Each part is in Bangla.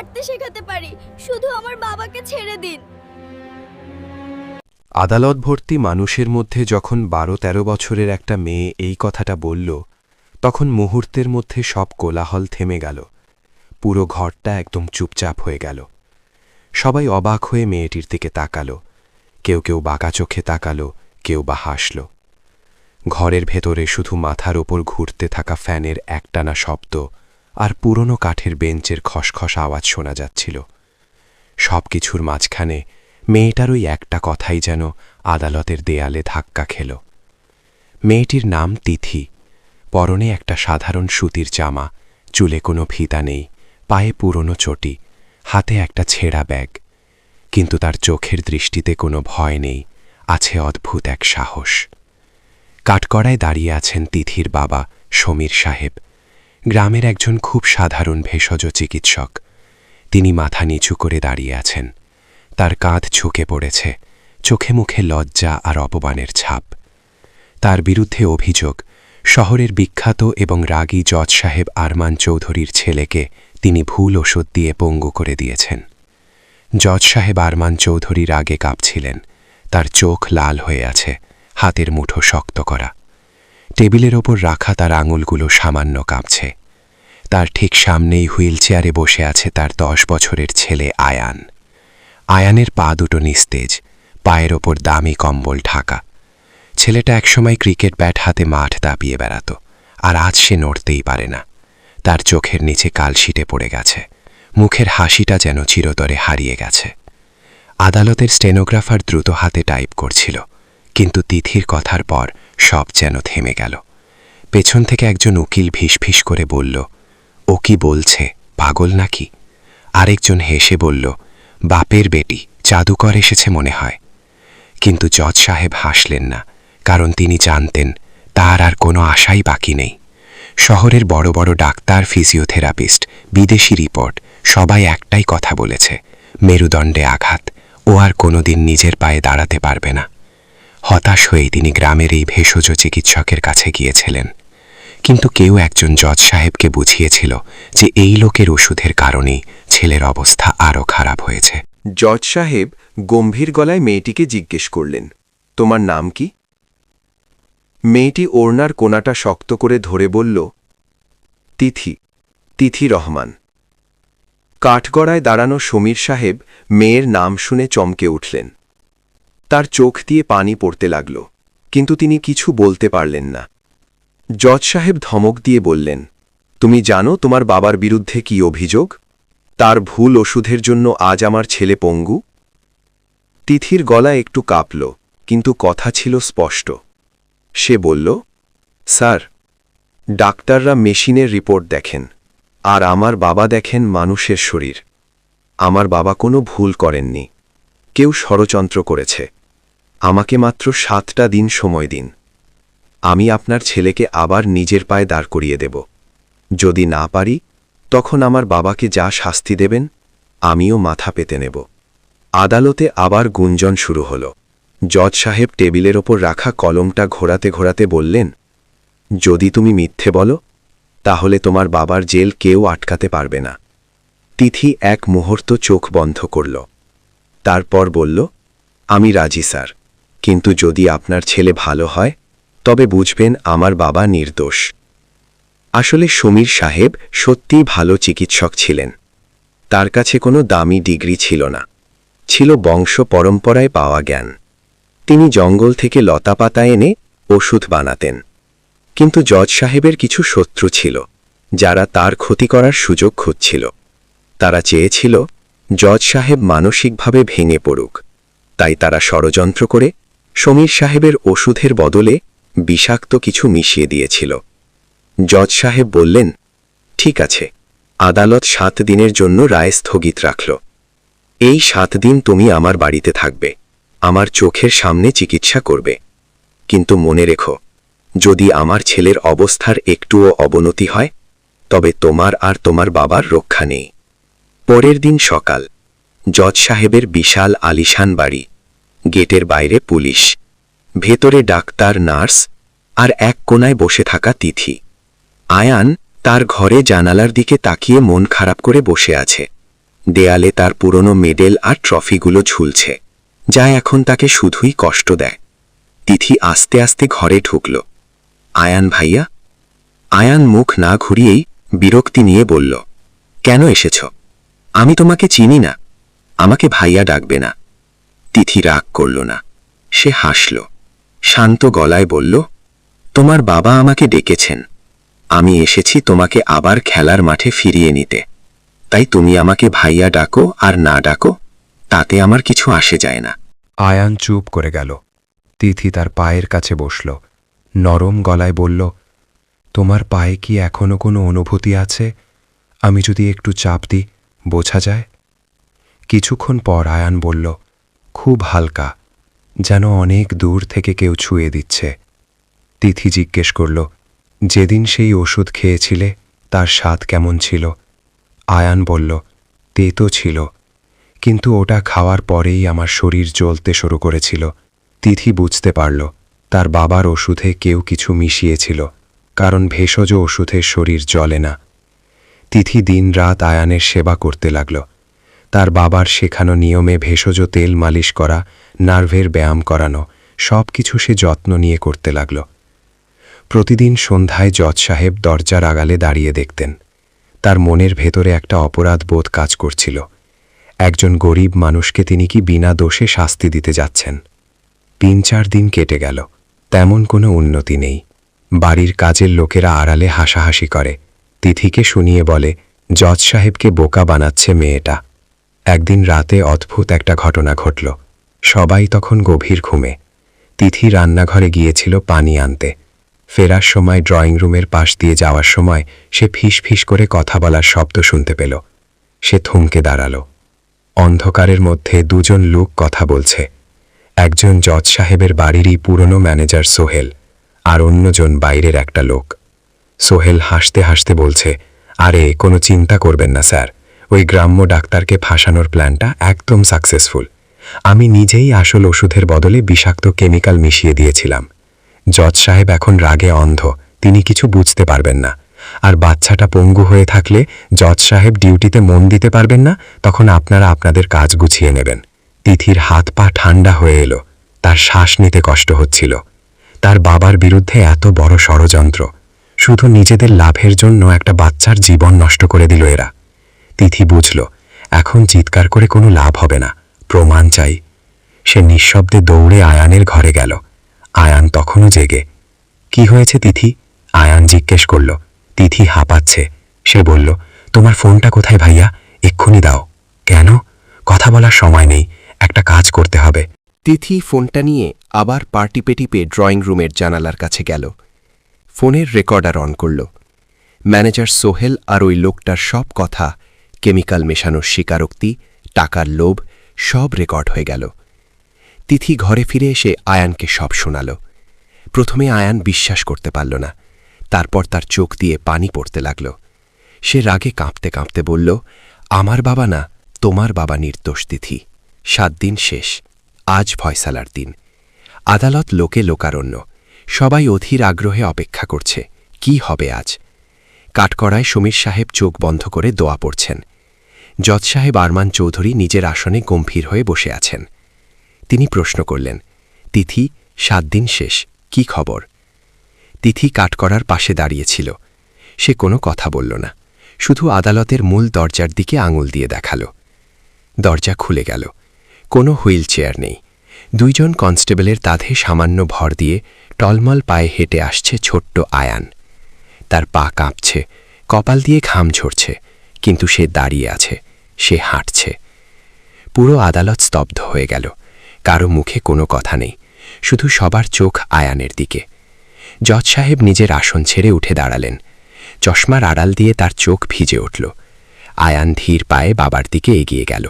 হাঁটতে শেখাতে পারি। শুধু আমার বাবাকে ছেড়ে দিন। আদালত ভর্তি মানুষের মধ্যে যখন বারো তেরো বছরের একটা মেয়ে এই কথাটা বলল, তখন মুহূর্তের মধ্যে সব কোলাহল থেমে গেল। পুরো ঘরটা একদম চুপচাপ হয়ে গেল। সবাই অবাক হয়ে মেয়েটির দিকে তাকালো। কেউ কেউ বাঁকা চোখে তাকালো, কেউ বা হাসল। ঘরের ভেতরে শুধু মাথার ওপর ঘুরতে থাকা ফ্যানের একটানা শব্দ আর পুরনো কাঠের বেঞ্চের খসখস আওয়াজ শোনা যাচ্ছিল। সব কিছুর মাঝখানে মেয়েটার ওই একটা কথাই যেন আদালতের দেয়ালে ধাক্কা খেল। মেয়েটির নাম তিথি। পরনে একটা সাধারণ সুতির জামা, চুলে কোনো ফিতা নেই, পায়ে পুরনো চটি, হাতে একটা ছেঁড়া ব্যাগ। কিন্তু তার চোখের দৃষ্টিতে কোনো ভয় নেই, আছে অদ্ভুত এক সাহস। কাঠকড়ায় দাঁড়িয়ে আছেন তিথির বাবা সমীর সাহেব। গ্রামের একজন খুব সাধারণ ভেষজ চিকিৎসক। তিনি মাথা নিচু করে দাঁড়িয়ে আছেন। তার কাঁধ ঝুঁকে পড়েছে। চোখে মুখে লজ্জা আর অপমানের ছাপ। তার বিরুদ্ধে অভিযোগ, শহরের বিখ্যাত এবং রাগী জজ সাহেব আরমান চৌধুরীর ছেলেকে তিনি ভুল ওষুধ দিয়ে পঙ্গু করে দিয়েছেন। জজ সাহেব আরমান চৌধুরী রাগে কাঁপছিলেন। তার চোখ লাল হয়ে আছে। হাতের মুঠো শক্ত করা। টেবিলের ওপর রাখা তার আঙুলগুলো সামান্য কাঁপছে। তার ঠিক সামনেই হুইল চেয়ারে বসে আছে তার দশ বছরের ছেলে আয়ান। আয়ানের পা দুটো নিস্তেজ, পায়ের ওপর দামি কম্বল ঢাকা। ছেলেটা একসময় ক্রিকেট ব্যাট হাতে মাঠ দাপিয়ে বেড়াত, আর আজ সে নড়তেই পারে না। তার চোখের নিচে কালশিটে পড়ে গেছে, মুখের হাসিটা যেন চিরতরে হারিয়ে গেছে। আদালতের স্টেনোগ্রাফার দ্রুত হাতে টাইপ করছিল, কিন্তু তিথির কথার পর সব যেন থেমে গেল। পেছন থেকে একজন উকিল ভিসভিস করে বলল, ও কি বলছে? পাগল নাকি? আরেকজন হেসে বলল, বাপের বেটি, জাদুকর এসেছে মনে হয়। কিন্তু জজ সাহেব হাসলেন না, কারণ তিনি জানতেন তার আর কোনো আশাই বাকি নেই। শহরের বড় বড় ডাক্তার, ফিজিওথেরাপিস্ট, বিদেশি রিপোর্ট, সবাই একটাই কথা বলেছে, মেরুদণ্ডে আঘাত, ও আর কোনোদিন নিজের পায়ে দাঁড়াতে পারবে না। হতাশ হয়ে তিনি গ্রামের এই ভেষজ চিকিৎসকের কাছে গিয়েছিলেন। কিন্তু কেউ একজন জজ সাহেবকে বুঝিয়েছিল যে এই লোকের ওষুধের কারণেই ছেলের অবস্থা আরও খারাপ হয়েছে। জজ সাহেব গম্ভীর গলায় মেয়েটিকে জিজ্ঞেস করলেন, তোমার নাম কি? মেয়েটি ওড়নার কোনাটা শক্ত করে ধরে বলল, তিথি তিথি রহমান। কাঠগড়ায় দাঁড়ানো সমীর সাহেব মেয়ের নাম শুনে চমকে উঠলেন। তার চোখ দিয়ে পানি পড়তে লাগল, কিন্তু তিনি কিছু বলতে পারলেন না। জজ সাহেব ধমক দিয়ে বললেন, তুমি জানো তোমার বাবার বিরুদ্ধে কি অভিযোগ? তার ভুল ওষুধের জন্য আজ আমার ছেলে পঙ্গু? তিথির গলা একটু কাঁপল, কিন্তু কথা ছিল স্পষ্ট। সে বলল, স্যার, ডাক্তাররা মেশিনের রিপোর্ট দেখেন, আর আমার বাবা দেখেন মানুষের শরীর। আমার বাবা কোনো ভুল করেননি। কেউ ষড়যন্ত্র করেছে। আমাকে মাত্র সাতটা দিন সময় দিন। আমি আপনার ছেলেকে আবার নিজের পায়ে দাঁড় করিয়ে দেব। যদি না পারি, তখন আমার বাবাকে যা শাস্তি দেবেন, আমিও মাথা পেতে নেব। আদালতে আবার গুঞ্জন শুরু হল। জজ সাহেব টেবিলের ওপর রাখা কলমটা ঘোরাতে ঘোরাতে বললেন, যদি তুমি মিথ্যে বলো, তাহলে তোমার বাবার জেল কেউ আটকাতে পারবে না। তিথি এক মুহূর্ত চোখ বন্ধ করল। তারপর বলল, আমি রাজি, স্যার। কিন্তু যদি আপনার ছেলে ভালো হয়, তবে বুঝবেন আমার বাবা নির্দোষ। আসলে সমীর সাহেব সত্যিই ভালো চিকিৎসক ছিলেন। তার কাছে কোনো দামি ডিগ্রি ছিল না। ছিল বংশ পরম্পরায় পাওয়া জ্ঞান। তিনি জঙ্গল থেকে লতাপাতা এনে ওষুধ বানাতেন। কিন্তু জজ সাহেবের কিছু শত্রু ছিল, যারা তার ক্ষতি করার সুযোগ খুঁজছিল। তারা চেয়েছিল, জজ সাহেব মানসিকভাবে ভেঙে পড়ুক। তাই তারা ষড়যন্ত্র করে সমীর সাহেবের ওষুধের বদলে বিষাক্ত কিছু মিশিয়ে দিয়েছিল। জজ সাহেব বললেন, ঠিক আছে, আদালত সাত দিনের জন্য রায় স্থগিত রাখল। এই সাত দিন তুমি আমার বাড়িতে থাকবে, আমার চোখের সামনে চিকিৎসা করবে। কিন্তু মনে রেখো, যদি আমার ছেলের অবস্থার একটুও অবনতি হয়, তবে তোমার আর তোমার বাবার রক্ষা নেই। পরের দিন সকাল, জজ সাহেবের বিশাল আলিশান বাড়ি গেটের বাইরে পুলিশ, ভেতরে ডাক্তার, নার্স আর এক কোনায় বসে থাকা তিথি। আয়ান তার ঘরে জানালার দিকে তাকিয়ে মন খারাপ করে বসে আছে। দেয়ালে তার পুরনো মেডেল আর ট্রফিগুলো ঝুলছে, যা এখন তাকে শুধুই কষ্ট দেয়। তিথি আস্তে আস্তে ঘরে ঢুকল। আয়ান ভাইয়া? আয়ান মুখ না ঘুরিয়েই বিরক্তি নিয়ে বলল, কেন এসেছ? আমি তোমাকে চিনি না। আমাকে ভাইয়া ডাকবে না। তিথি রাগ করল না। সে হাসল। শান্ত গলায় বলল, তোমার বাবা আমাকে ডেকেছেন। আমি এসেছি তোমাকে আবার খেলার মাঠে ফিরিয়ে নিতে। তাই তুমি আমাকে ভাইয়া ডাকো আর না ডাকো, তাতে আমার কিছু আসে যায় না। আয়ান চুপ করে গেল। তিথি তার পায়ের কাছে বসল। নরম গলায় বলল, তোমার পায়ে কি এখনও কোনো অনুভূতি আছে? আমি যদি একটু চাপ দিই, বোঝা যায়? কিছুক্ষণ পর আয়ান বলল খুব হালকা, যেন অনেক দূর থেকে কেউ ছুঁয়ে দিচ্ছে। তিথি জিজ্ঞেস করল, যেদিন সেই ওষুধ খেয়েছিলে, তার স্বাদ কেমন ছিল? আয়ান বলল তেতো ছিল, কিন্তু ওটা খাওয়ার পরেই আমার শরীর জ্বলতে শুরু করেছিল। তিথি বুঝতে পারল, তার বাবার ওষুধে কেউ কিছু মিশিয়েছিল, কারণ ভেষজ ওষুধে শরীর জ্বলে না। তিথি দিন রাত আয়ানের সেবা করতে লাগল তার বাবার শেখানো নিয়মে ভেষজ তেল মালিশ করা, নার্ভের ব্যায়াম করানো সব কিছু সে যত্ন নিয়ে করতে লাগল। প্রতিদিন সন্ধ্যায় জজ সাহেব দরজার আগালে দাঁড়িয়ে দেখতেন। তার মনের ভেতরে একটা অপরাধ বোধ কাজ করছিল। একজন গরিব মানুষকে তিনি কি বিনা দোষে শাস্তি দিতে যাচ্ছেন? তিন চার দিন কেটে গেল, তেমন কোনো উন্নতি নেই। বাড়ির কাজের লোকেরা আড়ালে হাসাহাসি করে। তিথিকে শুনিয়ে বলে, জজ সাহেবকে বোকা বানাচ্ছে মেয়েটা। একদিন রাতে অদ্ভুত একটা ঘটনা ঘটল। সবাই তখন গভীর ঘুমে। তিথি রান্নাঘরে গিয়েছিল পানি আনতে। ফেরার সময় ড্রয়িং রুমের পাশ দিয়ে যাওয়ার সময় সে ফিস ফিস করে কথা বলার শব্দ শুনতে পেল। সে থমকে দাঁড়াল। অন্ধকারের মধ্যে দুজন লোক কথা বলছে। একজন জজ সাহেবের বাড়িরই পুরনো ম্যানেজার সোহেল আর অন্যজন বাইরের একটা লোক। সোহেল হাসতে হাসতে বলছে, আরে, কোনো চিন্তা করবেন না, স্যার। ওই গ্রাম্য ডাক্তারকে ফাঁসানোর প্ল্যানটা একদম সাকসেসফুল আমি নিজেই আসল ওষুধের বদলে বিষাক্ত কেমিক্যাল মিশিয়ে দিয়েছিলাম। জজ সাহেব এখন রাগে অন্ধ, তিনি কিছু বুঝতে পারবেন না। আর বাচ্চাটা পঙ্গু হয়ে থাকলে জজ সাহেব ডিউটিতে মন দিতে পারবেন না, তখন আপনারা আপনাদের কাজ গুছিয়ে নেবেন। তিথির হাত পা ঠান্ডা হয়ে এলো, তার শ্বাস নিতে কষ্ট হচ্ছিল। তার বাবার বিরুদ্ধে এত বড় ষড়যন্ত্র, শুধু নিজেদের লাভের জন্য একটা বাচ্চার জীবন নষ্ট করে দিল এরা। তিথি বুঝল, এখন চিৎকার করে কোনো লাভ হবে না, প্রমাণ চাই। সে নিঃশব্দে দৌড়ে আয়ানের ঘরে গেল। আয়ান তখনও জেগে। কি হয়েছে তিথি? আয়ান জিজ্ঞেস করল। তিথি হাঁপাচ্ছে। সে বলল, তোমার ফোনটা কোথায় ভাইয়া? এক্ষুনি দাও। কেন? কথা বলার সময় নেই, একটা কাজ করতে হবে। তিথি ফোনটা নিয়ে আবার পার্টি পেটিপে ড্রয়িং রুমের জানালার কাছে গেল। ফোনের রেকর্ডার অন করল। ম্যানেজার সোহেল আর ওই লোকটার সব কথা কেমিক্যাল মেশানোর স্বীকারোক্তি, টাকার লোভ সব রেকর্ড হয়ে গেল। তিথি ঘরে ফিরে এসে আয়ানকে সব শোনাল। প্রথমে আয়ান বিশ্বাস করতে পারল না। তারপর তার চোখ দিয়ে পানি পড়তে লাগল। সে রাগে কাঁপতে কাঁপতে বলল, আমার বাবা না, তোমার বাবা নির্দোষ তিথি। সাত দিন শেষ, আজ ফয়সালার দিন। আদালত লোকে লোকারণ্য। সবাই অধীর আগ্রহে অপেক্ষা করছে, কি হবে আজ? কাঠকড়ায় সমীর সাহেব চোখ বন্ধ করে দোয়া পড়ছেন। জজ সাহেব আরমান চৌধুরী নিজের আসনে গম্ভীর হয়ে বসে আছেন। তিনি প্রশ্ন করলেন, তিথি, সাত দিন শেষ, কি খবর? তিথি কাঠকড়ার পাশে দাঁড়িয়েছিল সে কোনো কথা বলল না, শুধু আদালতের মূল দরজার দিকে আঙুল দিয়ে দেখাল। দরজা খুলে গেল, কোনো হুইল চেয়ার নেই। দুইজন কনস্টেবলের তাধে সামান্য ভর দিয়ে টলমল পায়ে হেঁটে আসছে ছোট্ট আয়ান। তার পা কাঁপছে, কপাল দিয়ে ঘাম ঝরছে। কিন্তু সে দাঁড়িয়ে আছে, সে হাঁটছে। পুরো আদালত স্তব্ধ হয়ে গেল। কারও মুখে কোনো কথা নেই, শুধু সবার চোখ আয়ানের দিকে। জজ সাহেব নিজের আসন ছেড়ে উঠে দাঁড়ালেন। চশমার আড়াল দিয়ে তার চোখ ভিজে উঠল। আয়ান ধীর পায়ে বাবার দিকে এগিয়ে গেল।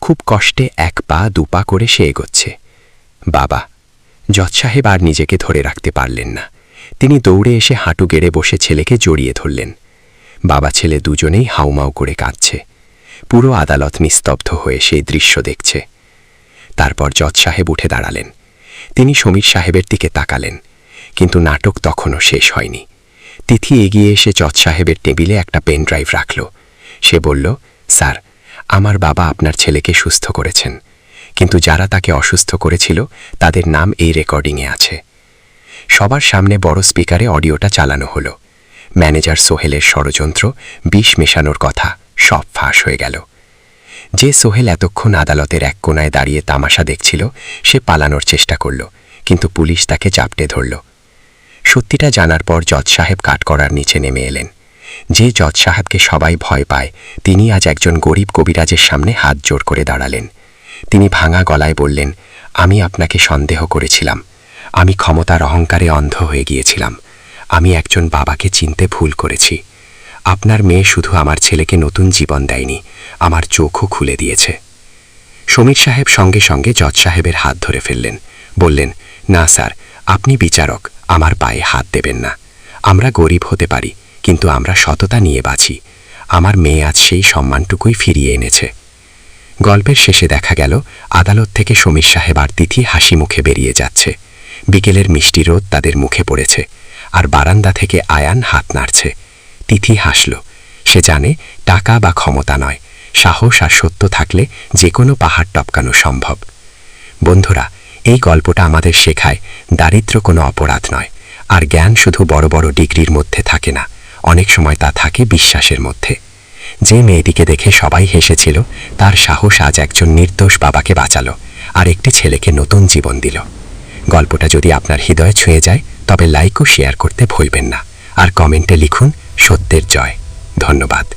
খুব কষ্টে এক পা দুপা করে সে এগোচ্ছে। বাবা, জজ সাহেব আর নিজেকে ধরে রাখতে পারলেন না। তিনি দৌড়ে এসে হাঁটু গেড়ে বসে ছেলেকে জড়িয়ে ধরলেন। বাবা ছেলে দুজনেই হাউমাউ করে কাঁদছে। পুরো আদালত নিস্তব্ধ হয়ে সেই দৃশ্য দেখছে। তারপর জজ সাহেব উঠে দাঁড়ালেন। তিনি সমীর সাহেবের দিকে তাকালেন, কিন্তু নাটক তখনও শেষ হয়নি। তিথি এগিয়ে এসে জজ সাহেবের টেবিলে একটা পেন ড্রাইভ রাখল। সে বলল, স্যার, আমার বাবা আপনার ছেলেকে সুস্থ করেছেন, কিন্তু যারা তাকে অসুস্থ করেছিল, তাদের নাম এই রেকর্ডিংয়ে আছে। সবার সামনে বড় স্পিকারে অডিওটা চালানো হলো। ম্যানেজার সোহেলের ষড়যন্ত্র, বিষ মেশানোর কথা সব ফাঁস হয়ে গেল। যে সোহেল এতক্ষণ আদালতের এক কোনায় দাঁড়িয়ে তামাশা দেখছিল, সে পালানোর চেষ্টা করল, কিন্তু পুলিশ তাকে চাপটে ধরল। সত্যিটা জানার পর জজ সাহেব কাঠকড়ার নিচে নেমে এলেন। যে জজ সাহেবকে সবাই ভয় পায়, তিনি আজ একজন গরিব কবিরাজের সামনে হাত জোর করে দাঁড়ালেন। তিনি ভাঙা গলায় বললেন, আমি আপনাকে সন্দেহ করেছিলাম। আমি ক্ষমতার অহংকারে অন্ধ হয়ে গিয়েছিলাম। আমি একজন বাবাকে চিনতে ভুল করেছি। আপনার মেয়ে শুধু আমার ছেলেকে নতুন জীবন দেয়নি, আমার চোখও খুলে দিয়েছে। সমীর সাহেব সঙ্গে সঙ্গে জজ সাহেবের হাত ধরে ফেললেন, বললেন, না স্যার, আপনি বিচারক, আমার পায়ে হাত দেবেন না। আমরা গরিব হতে পারি, কিন্তু আমরা সততা নিয়ে বাঁচি। আমার মেয়ে আজ সেই সম্মানটুকুই ফিরিয়ে এনেছে। গল্পের শেষে দেখা গেল, আদালত থেকে সমীর সাহেব আর তিথি হাসি মুখে বেরিয়ে যাচ্ছে। বিকেলের মিষ্টি রোদ তাদের মুখে পড়েছে। আর বারান্দা থেকে আয়ান হাত নাড়ছে। তিথি হাসল। সে জানে টাকা বা ক্ষমতা নয়। সাহস আর সত্য থাকলে যে কোনো পাহাড় টপকানো সম্ভব। বন্ধুরা, এই গল্পটা আমাদের শেখায় দারিদ্র কোনো অপরাধ নয়। আর জ্ঞান শুধু বড় বড় ডিগ্রির মধ্যে থাকে না। অনেক সময় তা থাকে বিশ্বাসের মধ্যে। যে মেয়েটিকে দেখে সবাই হেসেছিল, তার সাহস আজ একজন নির্দোষ বাবাকে বাঁচালো আর একটি ছেলেকে নতুন জীবন দিল। গল্পটা যদি আপনার হৃদয় ছুঁয়ে যায় তবে লাইক ও শেয়ার করতে ভুলবেন না। আর কমেন্টে লিখুন সত্যের জয়। ধন্যবাদ।